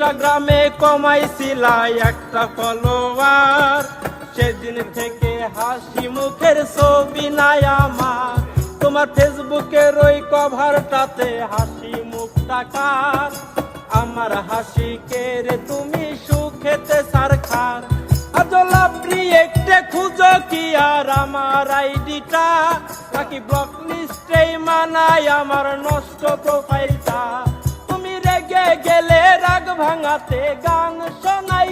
ইনস্টাগ্রামে কমাইছিলা একটা ফলোয়ার সেদিন থেকে হাসি মুখের ছবি নাই আমার। তোমার ফেসবুকের ওই কভারটাতে হাসি মুখ টাকার আমার হাসিকে রে তুমি সুখেতে সার খার আজলাপ্রি একটে খুঁজো কি আর আমার আইডিটা? নাকি ব্লক লিস্টেই মানায় আমার নষ্ট রাগ ভাঙাতে গান শোনাই